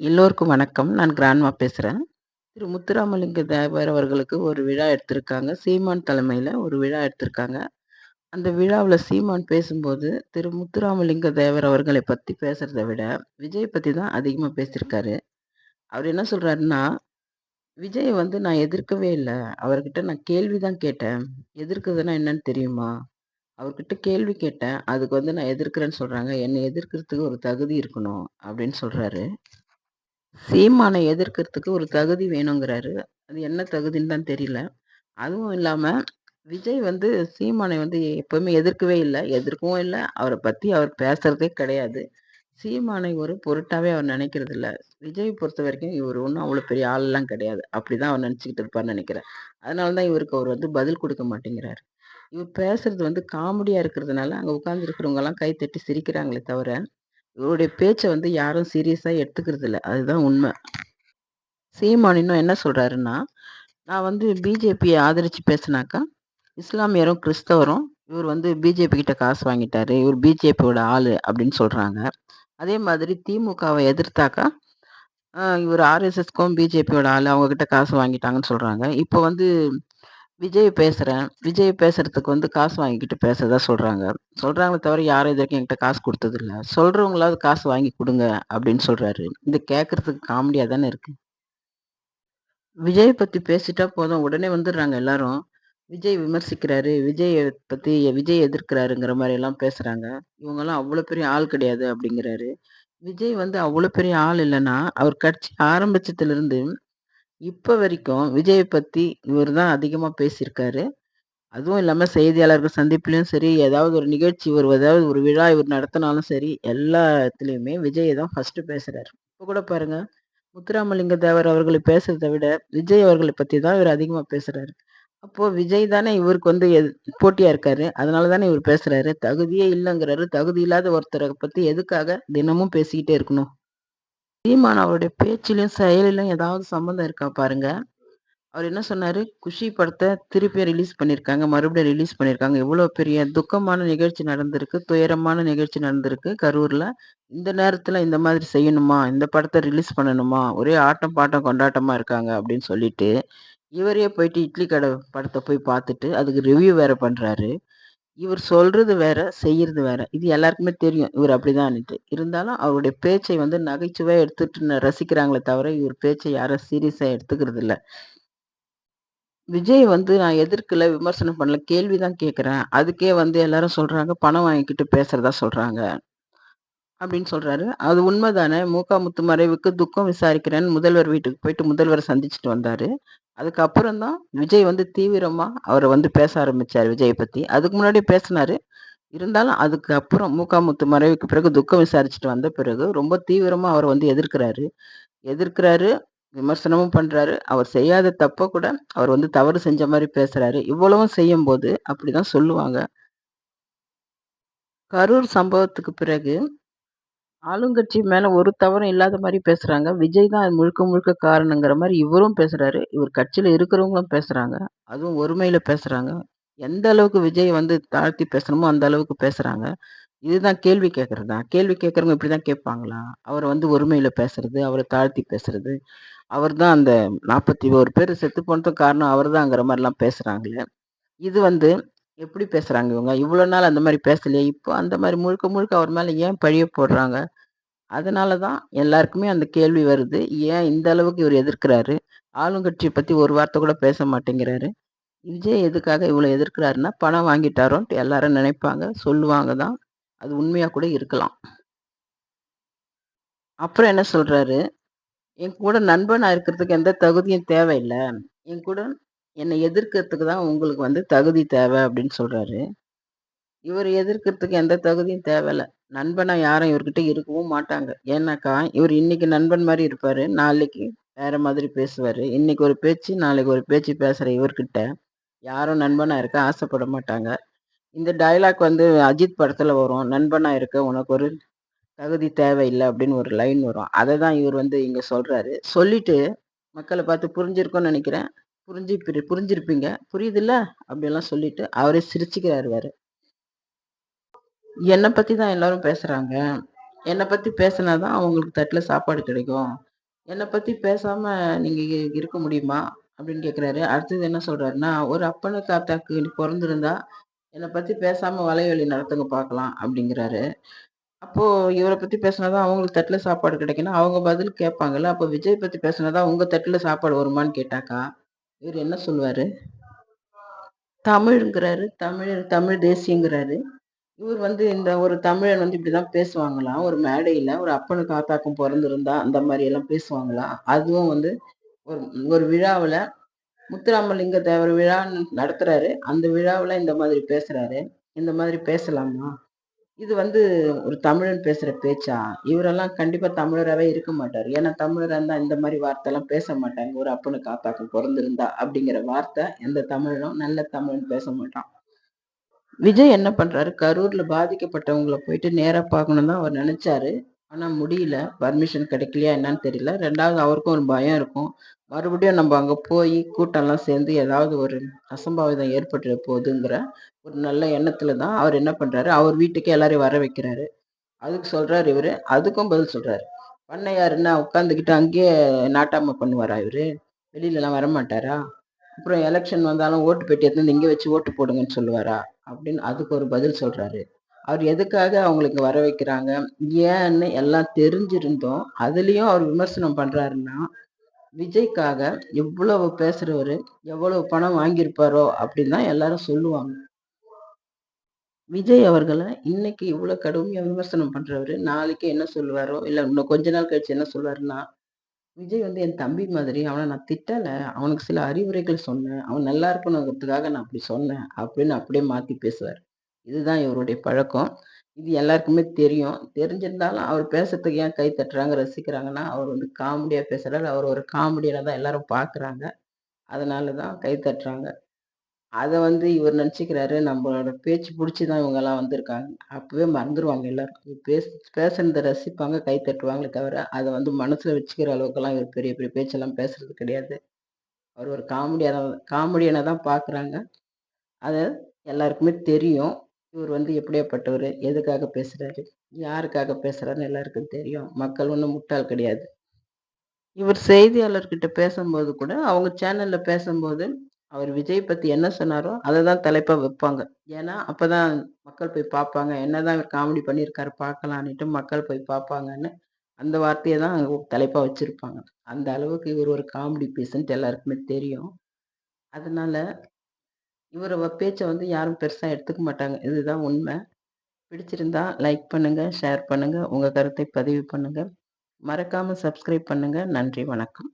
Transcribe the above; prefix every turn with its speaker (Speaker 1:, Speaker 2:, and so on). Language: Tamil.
Speaker 1: எல்லோருக்கும் வணக்கம். நான் கிராண்ட்மா பேசுகிறேன் திரு முத்துராமலிங்க தேவர் அவர்களுக்கு ஒரு விழா எடுத்திருக்காங்க. சீமான் தலைமையில் ஒரு விழா எடுத்திருக்காங்க. அந்த விழாவில் சீமான் பேசும்போது, திரு முத்துராமலிங்க தேவர் அவர்களை பற்றி பேசுறத விட, விஜய் பற்றி தான் அதிகமாக பேசியிருக்காரு. அவர் என்ன சொல்கிறாருன்னா விஜய் வந்து நான் எதிர்க்கவே இல்லை அவர்கிட்ட நான் கேள்வி தான் கேட்டேன். எதிர்க்குதுன்னா என்னன்னு தெரியுமா? அவர்கிட்ட கேள்வி கேட்டேன். அதுக்கு வந்து நான் எதிர்க்கிறேன்னு சொல்கிறாங்க என்னை எதிர்க்கிறதுக்கு ஒரு தகுதி இருக்கணும்." அப்படின்னு சொல்கிறாரு சீமானை எதிர்க்கிறதுக்கு ஒரு தகுதி வேணுங்கிறாரு. அது என்ன தகுதின்னு தான் தெரியல. அதுவும் இல்லாம, விஜய் வந்து சீமானை வந்து எப்பவுமே எதிர்க்கவே இல்லை எதிர்க்கவும் இல்லை அவரை பத்தி அவர் பேசுறதே கிடையாது. சீமானை ஒரு பொருட்டாவே அவர் நினைக்கிறதில்ல. விஜய் பொறுத்த வரைக்கும் இவர் ஒன்றும் அவ்வளோ பெரிய ஆளெல்லாம் கிடையாது. அப்படிதான் அவர் நினைச்சுக்கிட்டு இருப்பார்னு நினைக்கிறேன் அதனால தான் இவருக்கு அவர் வந்து பதில் கொடுக்க மாட்டேங்கிறாரு. இவர் பேசுறது வந்து காமெடியா இருக்கிறதுனால, அங்க உட்கார்ந்து இருக்கிறவங்கலாம் கை தட்டி சிரிக்கிறாங்களே தவிர, இவருடைய பேச்சை வந்து யாரும் சீரியஸாக எடுத்துக்கிறது இல்லை. அதுதான் உண்மை. சீமான் இன்னும் என்ன சொல்கிறாருன்னா நான் வந்து பிஜேபியை ஆதரித்து பேசுனாக்கா, இஸ்லாமியரும், கிறிஸ்தவரும் இவர் வந்து பிஜேபி கிட்ட காசு வாங்கிட்டாரு. இவர் பிஜேபியோட ஆள் அப்படின்னு சொல்கிறாங்க அதே மாதிரி திமுகவை எதிர்த்தாக்கா, இவர் ஆர்எஸ்எஸ்க்கும் பிஜேபியோட ஆள் அவங்க கிட்ட காசு வாங்கிட்டாங்கன்னு சொல்கிறாங்க இப்போ வந்து விஜய் பேசுகிறேன் விஜய் பேசுறதுக்கு வந்து காசு வாங்கிக்கிட்டு பேசுறதா சொல்கிறாங்க சொல்கிறாங்களே தவிர யாரும் இது வரைக்கும் என்கிட்ட காசு கொடுத்ததில்ல சொல்கிறவங்களாவது காசு வாங்கி கொடுங்க அப்படின்னு சொல்கிறாரு இது கேட்குறதுக்கு காமெடியாக தானே இருக்குது விஜய் பற்றி பேசிட்டா போதும். உடனே வந்துடுறாங்க எல்லாரும். விஜய் விமர்சிக்கிறாரு. விஜய பற்றி விஜய் எதிர்க்கிறாருங்கிற மாதிரி எல்லாம் பேசுகிறாங்க இவங்கெல்லாம் அவ்வளோ பெரிய ஆள் கிடையாது அப்படிங்கிறாரு. விஜய் வந்து அவ்வளோ பெரிய ஆள் இல்லைன்னா அவர் கட்சி ஆரம்பிச்சதுலேருந்து இப்போ வரைக்கும் விஜயை பற்றி இவர் தான் அதிகமாக பேசியிருக்காரு. அதுவும் இல்லாமல் செய்தியாளர்கள் சந்திப்புலேயும் சரி, ஏதாவது ஒரு நிகழ்ச்சி ஒரு ஏதாவது ஒரு விழா இவர் நடத்தினாலும் சரி, எல்லாத்துலேயுமே விஜய் தான் ஃபர்ஸ்ட்டு பேசுகிறாரு இப்போ கூட பாருங்கள் முத்துராமலிங்க தேவர் அவர்களை பேசுறத விட, விஜய் அவர்களை பற்றி தான் இவர் அதிகமாக பேசுகிறாரு அப்போது விஜய் தானே இவருக்கு வந்து போட்டியாக இருக்காரு. அதனால தானே இவர் பேசுகிறாரு தகுதியே இல்லைங்கிறாரு தகுதி இல்லாத ஒருத்தரை பற்றி எதுக்காக தினமும் பேசிக்கிட்டே இருக்கணும்? சீமான் அவருடைய பேச்சிலும், செயலிலும் ஏதாவது சம்மந்தம் இருக்கா பாருங்க. அவர் என்ன சொன்னாரு, குஷி படத்தை திருப்பியும் ரிலீஸ் பண்ணியிருக்காங்க. மறுபடியும் ரிலீஸ் பண்ணியிருக்காங்க. இவ்வளோ பெரிய துக்கமான நிகழ்ச்சி நடந்திருக்கு. துயரமான நிகழ்ச்சி நடந்திருக்கு கரூர்ல. இந்த நேரத்தில் இந்த மாதிரி செய்யணுமா? இந்த படத்தை ரிலீஸ் பண்ணணுமா? ஒரே ஆட்டம், பாட்டம், கொண்டாட்டமா இருக்காங்க அப்படின்னு சொல்லிட்டு, இவரே போயிட்டு இட்லி கடை படத்தை போய் பார்த்துட்டு, அதுக்கு ரிவ்யூ வேற பண்றாரு. இவர் சொல்றது வேற, செய்யறது வேற. இது எல்லாருக்குமே தெரியும். இவர் அப்படிதான்ட்டு இருந்தாலும் அவருடைய பேச்சை வந்து நகைச்சுவையா எடுத்துட்டு ரசிக்கிறாங்களே தவிர, இவர் பேச்சை யாரும் சீரியஸா எடுத்துக்கிறது இல்ல. விஜய் வந்து நான் எதிர்க்கல, விமர்சனம் பண்ணல. கேள்வி தான் அதுக்கே வந்து எல்லாரும் சொல்றாங்க, பணம் வாங்கிக்கிட்டு பேசுறதா சொல்றாங்க. அப்படின்னு சொல்றாரு. அது உண்மைதானே. மு.க. முத்து மறைவுக்கு துக்கம் விசாரிக்கிறேன்னு முதல்வர் வீட்டுக்கு போயிட்டு முதல்வரை சந்திச்சுட்டு வந்தாரு. அதுக்கப்புறம் தான் விஜய் வந்து தீவிரமா அவரை வந்து பேச ஆரம்பிச்சார் விஜயை பத்தி. அதுக்கு முன்னாடி பேசினாரு இருந்தாலும் அதுக்கு அப்புறம் மு.க. முத்து மறைவுக்கு பிறகு துக்கம் விசாரிச்சுட்டு வந்த பிறகு, ரொம்ப தீவிரமா அவர் வந்து எதிர்க்கிறாரு. எதிர்க்கிறாரு, விமர்சனமும் பண்றாரு. அவர் செய்யாத தப்ப கூட அவர் வந்து தவறு செஞ்ச மாதிரி பேசுறாரு. இவ்வளவும் செய்யும் போது அப்படிதான் சொல்லுவாங்க. கரூர் சம்பவத்துக்கு பிறகு ஆளுங்கட்சி மேலே ஒரு தவறும் இல்லாத மாதிரி பேசுகிறாங்க விஜய் தான் முழுக்க முழுக்க காரணங்கிற மாதிரி இவரும் பேசுகிறாரு இவர் கட்சியில் இருக்கிறவங்களும் பேசுகிறாங்க அதுவும் ஒருமையில் பேசுகிறாங்க எந்த அளவுக்கு விஜய் வந்து தாழ்த்தி பேசணுமோ அந்த அளவுக்கு பேசுகிறாங்க இதுதான் கேள்வி கேட்கிறதா? கேள்வி கேட்குறவங்க இப்படி தான் கேட்பாங்களா? அவரை வந்து ஒருமையில் பேசுறது, அவரை தாழ்த்தி பேசுறது, அவர் தான் அந்த 41 பேர் செத்து போனதுக்கு காரணம் அவர் தான்ங்கிற மாதிரிலாம் பேசுகிறாங்களே இது வந்து எப்படி பேசுறாங்க இவங்க? இவ்வளோ நாள் அந்த மாதிரி பேசலையே. இப்போ அந்த மாதிரி முழுக்க முழுக்க அவர் மேல ஏன் பழிய போடுறாங்க? அதனால தான் எல்லாருக்குமே அந்த கேள்வி வருது. ஏன் இந்த அளவுக்கு இவர் எதிர்க்கிறாரு? ஆளுங்கட்சியை பத்தி ஒரு வார்த்தை கூட பேச மாட்டேங்கிறாரு. விஜய் எதுக்காக இவ்வளோ எதிர்க்கிறாருன்னா, பணம் வாங்கிட்டாரோன்ட்டு எல்லாரும் நினைப்பாங்க, சொல்லுவாங்க தான். அது உண்மையா கூட இருக்கலாம். அப்புறம் என்ன சொல்றாரு, என் கூட நண்பனா இருக்கிறதுக்கு எந்த தகுதியும் தேவையில்லை என் கூட என்னை எதிர்க்கிறதுக்கு தான் உங்களுக்கு வந்து தகுதி தேவை அப்படின்னு சொல்கிறாரு இவர் எதிர்க்கிறதுக்கு எந்த தகுதியும் தேவையில்ல. நண்பனாக யாரும் இவர்கிட்ட இருக்கவும் மாட்டாங்க. ஏன்னாக்கா, இவர் இன்னைக்கு நண்பன் மாதிரி இருப்பார் நாளைக்கு வேற மாதிரி பேசுவார் இன்னைக்கு ஒரு பேச்சு, நாளைக்கு ஒரு பேச்சு பேசுகிற இவர்கிட்ட யாரும் நண்பனாக இருக்க ஆசைப்பட மாட்டாங்க. இந்த டயலாக் வந்து அஜித் படத்தில் வரும். நண்பனாக இருக்க உனக்கு ஒரு தகுதி தேவையில்லை அப்படின்னு ஒரு லைன் வரும். அதை தான் இவர் வந்து இங்கே சொல்கிறாரு சொல்லிட்டு மக்களை பார்த்து புரிஞ்சிருக்கோன்னு நினைக்கிறேன் புரிஞ்சு புரிஞ்சிருப்பீங்க. புரியுதுல்ல? அப்படியெல்லாம் சொல்லிட்டு அவரே சிரிச்சுக்கிறாரு வேற. என்னை பத்தி தான் எல்லாரும் பேசுறாங்க. என்னை பத்தி பேசினா தான் அவங்களுக்கு தட்டுல சாப்பாடு கிடைக்கும். என்னை பத்தி பேசாம நீங்க இருக்க முடியுமா? அப்படின்னு கேட்குறாரு. அடுத்தது என்ன சொல்றாருன்னா, ஒரு அப்பனு தாத்தாக்கு பிறந்திருந்தா என்ன பத்தி பேசாம வலைவெளி நடத்துங்க பார்க்கலாம் அப்படிங்கிறாரு. அப்போ இவரை பத்தி பேசினா தான் அவங்களுக்கு தட்டுல சாப்பாடு கிடைக்குன்னா அவங்க பதில் கேட்பாங்கல்ல. அப்போ விஜய் பத்தி பேசினா தான் உங்க தட்டுல சாப்பாடு வருமான்னு கேட்டாக்கா, இவர் என்ன சொல்லுவார் தமிழ்ங்கிறாரு. தமிழ் தமிழ் தேசியங்கிறாரு. இவர் வந்து இந்த ஒரு தமிழன் வந்து இப்படிதான் பேசுவாங்களாம். ஒரு மேடையில் ஒரு அப்பனு ஆத்தாக்கும் பிறந்திருந்தா அந்த மாதிரி எல்லாம் பேசுவாங்களாம். அதுவும் வந்து ஒரு ஒரு விழாவில் முத்துராமலிங்க தேவர் விழான்னு நடத்துறாரு. அந்த விழாவில் இந்த மாதிரி பேசுறாரு. இந்த மாதிரி பேசலாமா? இது வந்து ஒரு தமிழன் பேசுற பேச்சா? இவரெல்லாம் கண்டிப்பா தமிழராகவே இருக்க மாட்டார் ஏன்னா தமிழராக இருந்தால் இந்த மாதிரி வார்த்தைலாம் பேச மாட்டாங்க. ஒரு அப்பனுக்கு ஆத்தாக்கும் பிறந்திருந்தா அப்படிங்கிற வார்த்தை எந்த தமிழனும் நல்ல தமிழன் பேச மாட்டான். விஜய் என்ன பண்றாரு, கரூர்ல பாதிக்கப்பட்டவங்களை போயிட்டு நேராக பார்க்கணும் தான் அவர் நினச்சாரு ஆனால் முடியல. பர்மிஷன் கிடைக்கலையா என்னன்னு தெரியல. ரெண்டாவது அவருக்கும் ஒரு பயம் இருக்கும். மறுபடியும் நம்ம அங்கே போய் கூட்டம்லாம் சேர்ந்து ஏதாவது ஒரு அசம்பாவிதம் ஏற்பட்டுற போகுதுங்கிற ஒரு நல்ல எண்ணத்தில் தான் அவர் என்ன பண்ணுறாரு அவர் வீட்டுக்கே எல்லாரையும் வர வைக்கிறாரு. அதுக்கு சொல்கிறார் இவர் அதுக்கும் பதில் சொல்றாரு. பண்ணையாருன்னா உட்காந்துக்கிட்டு அங்கேயே நாட்டாம பண்ணுவாரா இவர் வெளியிலலாம் வரமாட்டாரா? அப்புறம் எலெக்ஷன் வந்தாலும் ஓட்டு பெட்டி எடுத்து இங்கே வச்சு ஓட்டு போடுங்கன்னு சொல்லுவாரா? அப்படின்னு அதுக்கு ஒரு பதில் சொல்கிறாரு அவர் எதுக்காக அவங்களுக்கு வர வைக்கிறாங்க? ஏன்னு எல்லாம் தெரிஞ்சிருந்தோம் அதுலேயும் அவர் விமர்சனம் பண்ணுறாருன்னா விஜய்க்காக எவ்வளவு பேசுகிறவர் எவ்வளவு பணம் வாங்கியிருப்பாரோ அப்படின்னு தான் எல்லாரும் சொல்லுவாங்க. விஜய் அவர்களை இன்னைக்கு இவ்வளோ கடுமையாக விமர்சனம் பண்ணுறவர் நாளைக்கு என்ன சொல்லுவாரோ, இல்லை இன்னும் கொஞ்ச நாள் கழிச்சு என்ன சொல்லுவாருன்னா, விஜய் வந்து என் தம்பி மாதிரி. அவனை நான் திட்டலை அவனுக்கு சில அறிவுரைகள் சொன்னேன். அவன் நல்லா இருக்கணுங்கிறதுக்காக நான் அப்படி சொன்னேன். அப்படின்னு அப்படியே மாற்றி பேசுவார் இதுதான் இவருடைய பழக்கம். இது எல்லாருக்குமே தெரியும். தெரிஞ்சிருந்தாலும் அவர் பேசுறதுக்கு ஏன் கை தட்டுறாங்க, ரசிக்கிறாங்கன்னா, அவர் வந்து காமெடியாக பேசுறாரு. அவர் ஒரு காமெடியனா தான் எல்லாரும் பார்க்குறாங்க. அதனால தான் கை தட்டுறாங்க. அதை வந்து இவர் நினச்சிக்கிறாரு நம்மளோட பேச்சு பிடிச்சி தான் இவங்கெல்லாம் வந்திருக்காங்க. அப்போவே மறந்துருவாங்க எல்லாரும். பேச பேசுனத ரசிப்பாங்க, கை தட்டுவாங்களே தவிர, அதை வந்து மனசில் வச்சுக்கிற அளவுக்கெல்லாம் இவர் பெரிய பெரிய பேச்செல்லாம் பேசுறது கிடையாது. அவர் ஒரு காமெடியனா காமெடியனா தான் பார்க்குறாங்க. அதை எல்லாருக்குமே தெரியும். இவர் வந்து எப்படியாப்பட்டவர் எதுக்காக பேசுறாரு? யாருக்காக பேசுறாருன்னு எல்லாருக்கும் தெரியும். மக்கள் ஒன்றும் முட்டாள் கிடையாது. இவர் செய்தியாளர்கிட்ட பேசும்போது கூட, அவங்க சேனல்ல பேசும்போது அவர் விஜய் பத்தி என்ன சொன்னாரோ, அதை தான் தலைப்பாக வைப்பாங்க. ஏன்னா, அப்பதான் மக்கள் போய் பார்ப்பாங்க. என்னதான் இவர் காமெடி பண்ணியிருக்காரு பார்க்கலான்னுட்டு மக்கள் போய் பார்ப்பாங்கன்னு, அந்த வார்த்தையை தான் தலைப்பாக வச்சிருப்பாங்க. அந்த அளவுக்கு இவர் ஒரு காமெடி பீஸ்ன்ட்டு எல்லாருக்குமே தெரியும். அதனால, இவர பேச்சை வந்து யாரும் பெருசாக எடுத்துக்க மாட்டாங்க. இதுதான் உண்மை பிடிச்சிருந்தா லைக் பண்ணுங்க, ஷேர் பண்ணுங்க, உங்க கருத்தை பதிவு பண்ணுங்க. மறக்காம சப்ஸ்கிரைப் பண்ணுங்க. நன்றி, வணக்கம்.